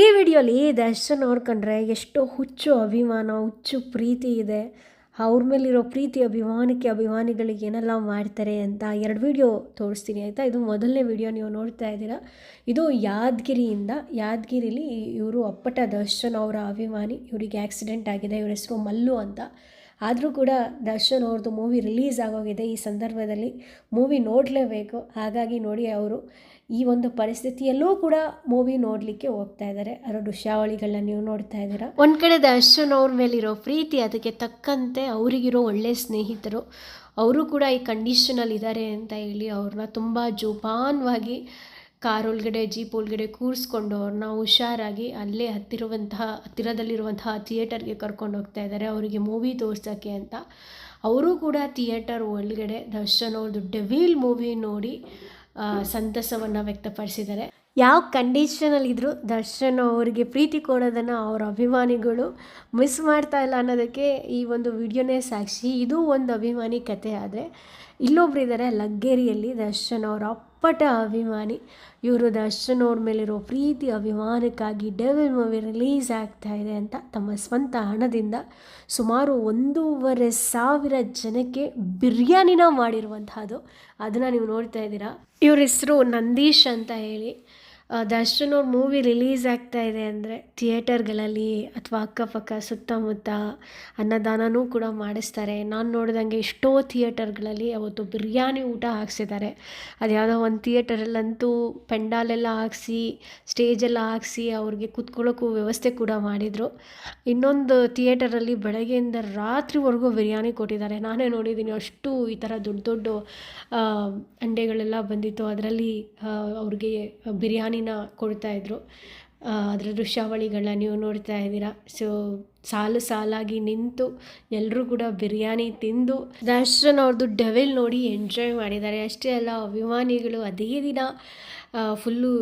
ಈ ವಿಡಿಯೋಲಿ ದರ್ಶನ್ ನೋಡ್ಕೊಂಡ್ರೆ ಎಷ್ಟೋ ಹುಚ್ಚು ಅಭಿಮಾನ, ಹುಚ್ಚು ಪ್ರೀತಿ ಇದೆ. ಅವ್ರ ಮೇಲಿರೋ ಪ್ರೀತಿ, ಅಭಿಮಾನಕ್ಕೆ ಅಭಿಮಾನಿಗಳಿಗೆ ಏನೆಲ್ಲ ಮಾಡ್ತಾರೆ ಅಂತ ಎರಡು ವಿಡಿಯೋ ತೋರಿಸ್ತೀನಿ, ಆಯಿತಾ? ಇದು ಮೊದಲನೇ ವಿಡಿಯೋ ನೀವು ನೋಡ್ತಾ ಇದ್ದೀರಾ. ಇದು ಯಾದಗಿರಿಯಿಂದ, ಯಾದಗಿರಿಲಿ ಇವರು ಅಪ್ಪಟ ದರ್ಶನ್ ಅವರ ಅಭಿಮಾನಿ, ಇವರಿಗೆ ಆಕ್ಸಿಡೆಂಟ್ ಆಗಿದೆ, ಇವರ ಹೆಸರು ಮಲ್ಲು ಅಂತ. ಆದರೂ ಕೂಡ ದರ್ಶನ್ ಅವ್ರದ್ದು ಮೂವಿ ರಿಲೀಸ್ ಆಗೋಗಿದೆ ಈ ಸಂದರ್ಭದಲ್ಲಿ. ಮೂವಿ ನೋಡಲೇಬೇಕು. ಹಾಗಾಗಿ ನೋಡಿ ಅವರು ಈ ಒಂದು ಪರಿಸ್ಥಿತಿಯಲ್ಲೂ ಕೂಡ ಮೂವಿ ನೋಡಲಿಕ್ಕೆ ಹೋಗ್ತಾ ಇದ್ದಾರೆ ಅದರ ದೃಶ್ಯಾವಳಿಗಳನ್ನ ನೀವು ನೋಡ್ತಾ ಇದ್ದೀರಾ? ಒಂದು ಕಡೆ ದರ್ಶನ್ ಅವ್ರ ಮೇಲಿರೋ ಪ್ರೀತಿ ಅದಕ್ಕೆ ತಕ್ಕಂತೆ ಅವರಿಗಿರೋ ಒಳ್ಳೆ ಸ್ನೇಹಿತರು. ಅವರು ಕೂಡ ಈ ಕಂಡೀಷನಲ್ಲಿ ಇದ್ದಾರೆ ಅಂತ ಹೇಳಿ ಅವ್ರನ್ನ ತುಂಬ ಜೋಪಾನವಾಗಿ ಕಾರ್ ಒಳಗಡೆ ಜೀಪ್ ಒಳಗಡೆ ಕೂರಿಸ್ಕೊಂಡು ಅವ್ರನ್ನ ಹುಷಾರಾಗಿ ಅಲ್ಲೇ ಹತ್ತಿರುವಂತಹ, ಹತ್ತಿರದಲ್ಲಿರುವಂತಹ ಥಿಯೇಟರ್ಗೆ ಕರ್ಕೊಂಡು ಹೋಗ್ತಾ ಇದ್ದಾರೆ. ಅವರಿಗೆ ಮೂವಿ ತೋರ್ಸೋಕ್ಕೆ ಅಂತ. ಅವರು ಕೂಡ ಥಿಯೇಟರ್ ಒಳಗಡೆ ದರ್ಶನ್ ಅವ್ರದ್ದು ಡೆವಿಲ್ ಮೂವಿ ನೋಡಿ ಸಂತಸವನ್ನು ವ್ಯಕ್ತಪಡಿಸಿದ್ದಾರೆ. ಯಾವ ಕಂಡೀಷನಲ್ಲಿದ್ದರೂ ದರ್ಶನ್ ಅವರಿಗೆ ಪ್ರೀತಿ ಕೊಡೋದನ್ನು ಅವರ ಅಭಿಮಾನಿಗಳು ಮಿಸ್ ಮಾಡ್ತಾ ಇಲ್ಲ ಅನ್ನೋದಕ್ಕೆ ಈ ಒಂದು ವಿಡಿಯೋನೇ ಸಾಕ್ಷಿ. ಇದು ಒಂದು ಅಭಿಮಾನಿ ಕತೆ ಆದರೆ ಇಲ್ಲೊಬ್ರು ಇದ್ದಾರೆ ಲಗ್ಗೇರಿಯಲ್ಲಿ ದರ್ಶನ್ ಅವರ ಅಪ್ಪಟ ಅಭಿಮಾನಿ. ಇವರು ದರ್ಶನವ್ರ ಮೇಲಿರೋ ಪ್ರೀತಿ, ಅಭಿಮಾನಕ್ಕಾಗಿ ಡೆವಿಲ್ ಮೂವಿ ರಿಲೀಸ್ ಆಗ್ತಾ ಇದೆ ಅಂತ ತಮ್ಮ ಸ್ವಂತ ಹಣದಿಂದ ಸುಮಾರು ಒಂದೂವರೆ ಸಾವಿರ ಜನಕ್ಕೆ ಬಿರಿಯಾನಿನ ಮಾಡಿರುವಂತಹದ್ದು. ಅದನ್ನು ನೀವು ನೋಡ್ತಾ ಇದ್ದೀರಾ? ಇವ್ರ ಹೆಸರು ನಂದೀಶ್ ಅಂತ ಹೇಳಿ. ದರ್ಶನ್ ಅವ್ರ ಮೂವಿ ರಿಲೀಸ್ ಆಗ್ತಾ ಇದೆ ಅಂದರೆ ಥಿಯೇಟರ್ಗಳಲ್ಲಿ ಅಥವಾ ಅಕ್ಕಪಕ್ಕ ಸುತ್ತಮುತ್ತ ಅನ್ನದಾನನೂ ಕೂಡ ಮಾಡಿಸ್ತಾರೆ. ನಾನು ನೋಡಿದಂಗೆ ಎಷ್ಟೋ ಥಿಯೇಟರ್ಗಳಲ್ಲಿ ಅವತ್ತು ಬಿರಿಯಾನಿ ಊಟ ಹಾಕ್ಸಿದ್ದಾರೆ. ಅದು ಯಾವುದೋ ಒಂದು ಥಿಯೇಟರಲ್ಲಂತೂ ಪೆಂಡಾಲೆಲ್ಲ ಹಾಕ್ಸಿ ಸ್ಟೇಜೆಲ್ಲ ಹಾಕ್ಸಿ ಅವ್ರಿಗೆ ಕೂತ್ಕೊಳ್ಳೋಕ್ಕೂ ವ್ಯವಸ್ಥೆ ಕೂಡ ಮಾಡಿದರು. ಇನ್ನೊಂದು ಥಿಯೇಟರಲ್ಲಿ ಬೆಳಗ್ಗೆಯಿಂದ ರಾತ್ರಿವರೆಗೂ ಬಿರಿಯಾನಿ ಕೊಟ್ಟಿದ್ದಾರೆ. ನಾನೇ ನೋಡಿದ್ದೀನಿ ಅಷ್ಟು ಈ ಥರ ದೊಡ್ಡ ದೊಡ್ಡ ಅಂಡೆಗಳೆಲ್ಲ ಬಂದಿತ್ತು. ಅದರಲ್ಲಿ ಅವ್ರಿಗೆ ಬಿರಿಯಾನಿ ಕೊಡ್ತಾ ಇದ್ದರು ಅದರ ದೃಶ್ಯಾವಳಿಗಳನ್ನ ನೀವು ನೋಡ್ತಾ ಇದ್ದೀರಾ. ಸೊ ಸಾಲು ಸಾಲಾಗಿ ನಿಂತು ಎಲ್ಲರೂ ಕೂಡ ಬಿರಿಯಾನಿ ತಿಂದು ದರ್ಶನ್ ಅವ್ರದ್ದು ಡೆವಿಲ್ ನೋಡಿ ಎಂಜಾಯ್ ಮಾಡಿದ್ದಾರೆ. ಅಷ್ಟೇ ಅಲ್ಲ, ಅಭಿಮಾನಿಗಳು ಅದೇ ದಿನ ಫುಲ್ಲು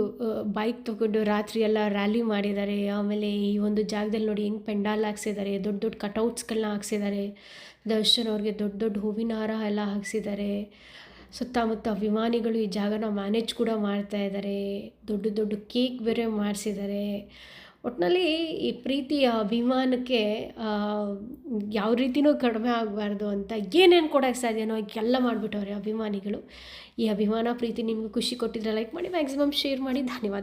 ಬೈಕ್ ತೊಗೊಂಡು ರಾತ್ರಿ ಎಲ್ಲ ರ್ಯಾಲಿ ಮಾಡಿದ್ದಾರೆ. ಆಮೇಲೆ ಈ ಒಂದು ಜಾಗದಲ್ಲಿ ನೋಡಿ ಹೆಂಗೆ ಪೆಂಡಾಲ್ ಹಾಕ್ಸಿದ್ದಾರೆ, ದೊಡ್ಡ ದೊಡ್ಡ ಕಟೌಟ್ಸ್ಗಳನ್ನ ಹಾಕ್ಸಿದ್ದಾರೆ. ದರ್ಶನ್ ಅವ್ರಿಗೆ ದೊಡ್ಡ ದೊಡ್ಡ ಹೂವಿನ ಹಾರ ಎಲ್ಲ ಹಾಕ್ಸಿದ್ದಾರೆ. ಸುತ್ತಮುತ್ತ ಅಭಿಮಾನಿಗಳು ಈ ಜಾಗನ ಮ್ಯಾನೇಜ್ ಕೂಡ ಮಾಡ್ತಾ ಇದ್ದಾರೆ ದೊಡ್ಡ ದೊಡ್ಡ ಕೇಕ್ ಬೇರೆ ಮಾಡಿಸಿದ್ದಾರೆ ಒಟ್ಟಿನಲ್ಲಿ ಈ ಪ್ರೀತಿಯ ಅಭಿಮಾನಕ್ಕೆ ಯಾವ ರೀತಿಯೂ ಕಡಿಮೆ ಆಗಬಾರ್ದು ಅಂತ ಏನೇನು ಕೊಡೋಕ್ಕೆ ಸಾಧ್ಯನೋ ಎಲ್ಲ ಮಾಡಿಬಿಟ್ಟವ್ರೆ ಅಭಿಮಾನಿಗಳು. ಈ ಅಭಿಮಾನ ಪ್ರೀತಿ ನಿಮಗೆ ಖುಷಿ ಕೊಟ್ಟಿದ್ರೆ ಲೈಕ್ ಮಾಡಿ ಮ್ಯಾಕ್ಸಿಮಮ್ ಶೇರ್ ಮಾಡಿ. ಧನ್ಯವಾದ.